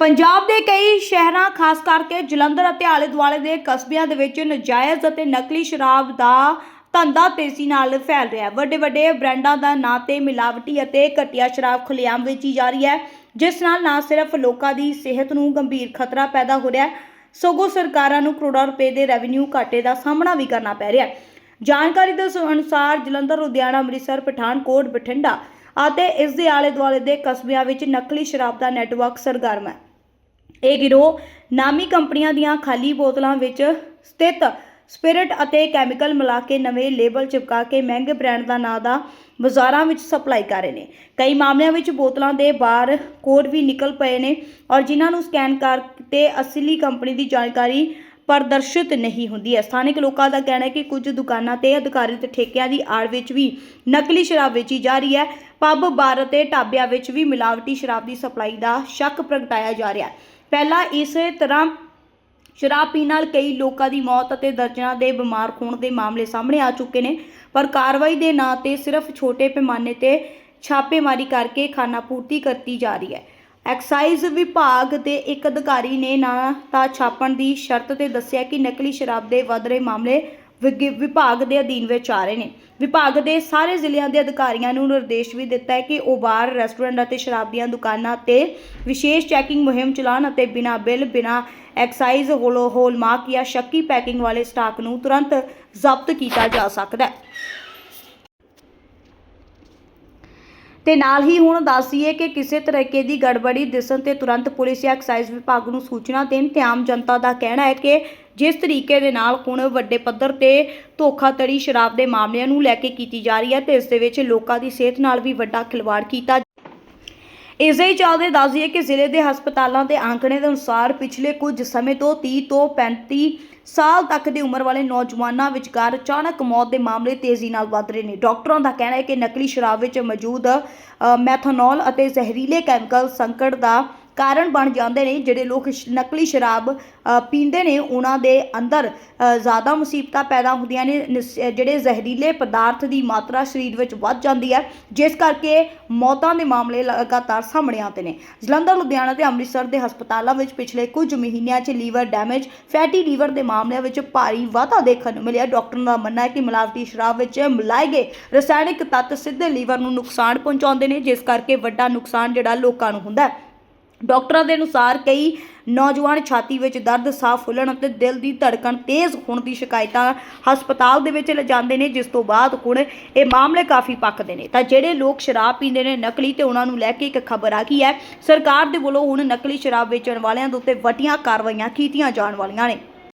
ਪੰਜਾਬ ਦੇ ਕਈ ਸ਼ਹਿਰਾਂ, ਖਾਸ ਕਰਕੇ ਜਲੰਧਰ ਅਤੇ ਆਲੇ ਦੁਆਲੇ ਦੇ ਕਸਬਿਆਂ ਦੇ ਵਿੱਚ ਨਜਾਇਜ਼ ਅਤੇ ਨਕਲੀ ਸ਼ਰਾਬ ਦਾ ਧੰਦਾ ਤੇਜ਼ੀ ਨਾਲ ਫੈਲ ਰਿਹਾ ਹੈ। ਵੱਡੇ ਵੱਡੇ ਬ੍ਰਾਂਡਾਂ ਦਾ ਨਾਂ ਤੇ ਮਿਲਾਵਟੀ ਅਤੇ ਘਟੀਆ ਸ਼ਰਾਬ ਖੁੱਲ੍ਹੇਆਮ ਵੇਚੀ ਜਾ ਰਹੀ ਹੈ, ਜਿਸ ਨਾਲ ਨਾ ਸਿਰਫ ਲੋਕਾਂ ਦੀ ਸਿਹਤ ਨੂੰ ਗੰਭੀਰ ਖਤਰਾ ਪੈਦਾ ਹੋ ਰਿਹਾ ਹੈ, ਸਗੋਂ ਸਰਕਾਰਾਂ ਨੂੰ ਕਰੋੜਾਂ ਰੁਪਏ ਦੇ ਰੈਵਨਿਊ ਘਾਟੇ ਦਾ ਸਾਹਮਣਾ ਵੀ ਕਰਨਾ ਪੈ ਰਿਹਾ ਹੈ। ਜਾਣਕਾਰੀ ਦੇ ਅਨੁਸਾਰ ਜਲੰਧਰ, ਲੁਧਿਆਣਾ, ਅੰਮ੍ਰਿਤਸਰ, ਪਠਾਨਕੋਟ, ਬਠਿੰਡਾ ਅਤੇ ਇਸ ਦੇ ਆਲੇ ਦੁਆਲੇ ਦੇ ਕਸਬਿਆਂ ਵਿੱਚ ਨਕਲੀ ਸ਼ਰਾਬ ਦਾ ਨੈਟਵਰਕ ਸਰਗਰਮ ਹੈ। ਇਹ ਗਿਰੋਹ ਨਾਮੀ ਕੰਪਨੀਆਂ ਦੀਆਂ ਖਾਲੀ ਬੋਤਲਾਂ ਵਿੱਚ ਸਥਿਤ ਸਪਿਰਟ ਅਤੇ ਕੈਮੀਕਲ ਮਿਲਾ ਕੇ ਨਵੇਂ ਲੇਬਲ ਚਿਪਕਾ ਕੇ ਮਹਿੰਗੇ ਬ੍ਰਾਂਡ ਦਾ ਨਾਂ ਦਾ ਬਾਜ਼ਾਰਾਂ ਵਿੱਚ ਸਪਲਾਈ ਕਰ ਰਹੇ ਨੇ। ਕਈ ਮਾਮਲਿਆਂ ਵਿੱਚ ਬੋਤਲਾਂ ਦੇ ਬਾਹਰ ਕੋਡ ਵੀ ਨਿਕਲ ਪਏ ਨੇ ਔਰ ਜਿਨ੍ਹਾਂ ਨੂੰ ਸਕੈਨ ਕਰਕੇ ਅਸਲੀ ਕੰਪਨੀ ਦੀ ਜਾਣਕਾਰੀ ਪ੍ਰਦਰਸ਼ਿਤ ਨਹੀਂ ਹੁੰਦੀ ਹੈ। ਸਥਾਨਕ ਲੋਕਾਂ ਦਾ ਕਹਿਣਾ ਹੈ ਕਿ ਕੁਝ ਦੁਕਾਨਾਂ ਤੇ ਅਧਿਕਾਰਿਤ ਠੇਕਿਆਂ ਦੀ ਆੜ ਵਿੱਚ ਵੀ ਨਕਲੀ ਸ਼ਰਾਬ ਵੇਚੀ ਜਾ ਰਹੀ ਹੈ। ਪੱਬ, ਬਾਰ ਅਤੇ ਢਾਬਿਆਂ ਵਿੱਚ ਵੀ ਮਿਲਾਵਟੀ ਸ਼ਰਾਬ ਦੀ ਸਪਲਾਈ ਦਾ ਸ਼ੱਕ ਪ੍ਰਗਟਾਇਆ ਜਾ ਰਿਹਾ ਹੈ। ਪਹਿਲਾਂ ਇਸੇ ਤਰ੍ਹਾਂ ਸ਼ਰਾਬ ਪੀਣ ਨਾਲ ਕਈ ਲੋਕਾਂ ਦੀ ਮੌਤ ਅਤੇ ਦਰਜਨਾਂ ਦੇ ਬਿਮਾਰ ਹੋਣ ਦੇ ਮਾਮਲੇ ਸਾਹਮਣੇ ਆ ਚੁੱਕੇ ਨੇ। ਪਰ ਕਾਰਵਾਈ ਦੇ ਨਾਂ ਤੇ ਸਿਰਫ ਛੋਟੇ ਪੈਮਾਨੇ ਤੇ ਛਾਪੇਮਾਰੀ ਕਰਕੇ ਖਾਨਾਪੂਰਤੀ ਕਰਤੀ ਜਾ ਰਹੀ ਹੈ। ਐਕਸਾਈਜ਼ ਵਿਭਾਗ ਦੇ ਇੱਕ ਅਧਿਕਾਰੀ ਨੇ ਨਾ ਤਾਂ ਛਾਪਣ ਦੀ ਸ਼ਰਤ ਤੇ ਦੱਸਿਆ ਕਿ ਨਕਲੀ ਸ਼ਰਾਬ ਦੇ ਵੱਧ ਰਹੇ ਮਾਮਲੇ ਵਿਗ- ਵਿਭਾਗ ਦੇ ਅਧੀਨ ਵਿੱਚ ਆ ਰਹੇ ਨੇ। ਵਿਭਾਗ ਦੇ ਸਾਰੇ ਜ਼ਿਲ੍ਹਿਆਂ ਦੇ ਅਧਿਕਾਰੀਆਂ ਨੂੰ ਨਿਰਦੇਸ਼ ਵੀ ਦਿੱਤਾ ਹੈ ਕਿ ਉਹ ਬਾਰ ਰੈਸਟੋਰੈਂਟ ਅਤੇ ਸ਼ਰਾਬ ਦੀਆਂ ਦੁਕਾਨਾਂ ਤੇ ਵਿਸ਼ੇਸ਼ ਚੈਕਿੰਗ ਮੁਹਿੰਮ ਚਲਾਉਣ ਅਤੇ ਬਿਨਾਂ ਬਿੱਲ, ਬਿਨਾਂ ਐਕਸਾਈਜ਼ ਹੋਲੋ ਹੋਲਮਾਰਕ ਜਾਂ ਸ਼ੱਕੀ ਪੈਕਿੰਗ ਵਾਲੇ ਸਟਾਕ ਨੂੰ ਤੁਰੰਤ ਜ਼ਬਤ ਕੀਤਾ ਜਾ ਸਕਦਾ ਹੈ। ਤੇ ਨਾਲ ਹੀ ਹੁਣ ਦੱਸੀਏ ਕਿ ਕਿਸੇ ਤਰੀਕੇ ਦੀ ਗੜਬੜੀ ਦਿਸਣ ਤੇ ਤੁਰੰਤ ਪੁਲਿਸ ਜਾਂ ਐਕਸਾਈਜ਼ ਵਿਭਾਗ ਨੂੰ ਸੂਚਨਾ ਦੇਣ ਤੇ ਆਮ ਜਨਤਾ ਦਾ ਕਹਿਣਾ ਹੈ ਕਿ ਜਿਸ ਤਰੀਕੇ ਦੇ ਨਾਲ ਹੁਣ ਵੱਡੇ ਪੱਧਰ ਤੇ ਧੋਖਾਧੜੀ ਸ਼ਰਾਬ ਦੇ ਮਾਮਲਿਆਂ ਨੂੰ ਲੈ ਕੇ ਕੀਤੀ ਜਾ ਰਹੀ ਹੈ ਤੇ ਇਸ ਦੇ ਵਿੱਚ ਲੋਕਾਂ ਦੀ ਸਿਹਤ ਨਾਲ ਵੀ ਵੱਡਾ ਖਿਲਵਾੜ ਕੀਤਾ ਇਸ ਹੀ ਚੱਲਦੇ ਦੱਸ ਦਈਏ ਕਿ ਜ਼ਿਲ੍ਹੇ ਦੇ ਹਸਪਤਾਲਾਂ ਦੇ ਆંકੜੇ ਦੇ ਅਨੁਸਾਰ ਪਿਛਲੇ ਕੁਝ ਸਮੇਂ ਤੋਂ 30 ਤੋਂ 35 ਸਾਲ ਤੱਕ ਦੀ ਉਮਰ ਵਾਲੇ ਨੌਜਵਾਨਾਂ ਵਿਚਕਾਰ ਅਚਾਨਕ ਮੌਤ ਦੇ ਮਾਮਲੇ ਤੇਜ਼ੀ ਨਾਲ ਵਧ ਰਹੇ ਨੇ। ਡਾਕਟਰਾਂ ਦਾ ਕਹਿਣਾ ਹੈ ਕਿ ਨਕਲੀ ਸ਼ਰਾਬ ਵਿੱਚ ਮੌਜੂਦ ਅ, ਮੈਥਨੋਲ ਅਤੇ ਜ਼ਹਿਰੀਲੇ ਕੈਮੀਕਲ ਸੰਕਟ ਦਾ ਕਾਰਨ ਬਣ ਜਾਂਦੇ ਨੇ, ਜਿਹੜੇ ਲੋਕ ਸ਼- ਨਕਲੀ ਸ਼ਰਾਬ ਪੀਂਦੇ ਨੇ, ਉਹਨਾਂ ਦੇ ਅੰਦਰ ਜ਼ਿਆਦਾ ਮੁਸੀਬਤਾਂ ਪੈਦਾ ਹੁੰਦੀਆਂ ਨੇ, ਨਸ- ਜਿਹੜੇ ਜ਼ਹਿਰੀਲੇ ਪਦਾਰਥ ਦੀ ਮਾਤਰਾ ਸਰੀਰ ਵਿੱਚ ਵੱਧ ਜਾਂਦੀ ਹੈ, ਜਿਸ ਕਰਕੇ ਮੌਤਾਂ ਦੇ ਮਾਮਲੇ ਲਗਾਤਾਰ ਸਾਹਮਣੇ ਆਉਂਦੇ ਨੇ। ਜਲੰਧਰ, ਲੁਧਿਆਣਾ ਤੇ ਅੰਮ੍ਰਿਤਸਰ ਦੇ ਹਸਪਤਾਲਾਂ ਵਿੱਚ ਪਿਛਲੇ ਕੁਝ ਮਹੀਨਿਆਂ 'ਚ ਲੀਵਰ ਡੈਮੇਜ, ਫੈਟੀ ਲੀਵਰ ਦੇ ਮਾਮਲਿਆਂ ਵਿੱਚ ਭਾਰੀ ਵਾਧਾ ਦੇਖਣ ਨੂੰ ਮਿਲਿਆ। ਡਾਕਟਰਾਂ ਦਾ ਮੰਨਣਾ ਹੈ ਕਿ ਮਿਲਾਵਟੀ ਸ਼ਰਾਬ ਵਿੱਚ ਮਿਲਾਏ ਗਏ ਰਸਾਇਣਿਕ ਤੱਤ ਸਿੱਧੇ ਲੀਵਰ ਨੂੰ ਨੁਕਸਾਨ ਪਹੁੰਚਾਉਂਦੇ ਨੇ, ਜਿਸ ਕਰਕੇ ਵੱਡਾ ਨੁਕਸਾਨ ਜਿਹੜਾ ਲੋਕਾਂ ਨੂੰ ਹੁੰਦਾ ਹੈ। ਡਾਕਟਰਾਂ ਦੇ ਅਨੁਸਾਰ ਕਈ ਨੌਜਵਾਨ ਛਾਤੀ ਵਿੱਚ ਦਰਦ, ਸਾਹ ਫੁੱਲਣ ਅਤੇ ਦਿਲ ਦੀ ਧੜਕਣ ਤੇਜ਼ ਹੋਣ ਦੀ ਸ਼ਿਕਾਇਤਾਂ ਹਸਪਤਾਲ ਦੇ ਵਿੱਚ ਲਿਜਾਂਦੇ ਨੇ, ਜਿਸ ਤੋਂ ਬਾਅਦ ਹੁਣ ਇਹ ਮਾਮਲੇ ਕਾਫੀ ਪੱਕਦੇ ਨੇ। ਤਾਂ ਜਿਹੜੇ ਲੋਕ ਸ਼ਰਾਬ ਪੀਂਦੇ ਨੇ ਨਕਲੀ ਤੇ ਉਹਨਾਂ ਨੂੰ ਲੈ ਕੇ ਇੱਕ ਖਬਰ ਆ ਗਈ ਹੈ, ਸਰਕਾਰ ਦੇ ਵੱਲੋਂ ਹੁਣ ਨਕਲੀ ਸ਼ਰਾਬ ਵੇਚਣ ਵਾਲਿਆਂ ਦੇ ਉੱਤੇ ਵੱਡੀਆਂ ਕਾਰਵਾਈਆਂ ਕੀਤੀਆਂ ਜਾਣ ਵਾਲੀਆਂ ਨੇ।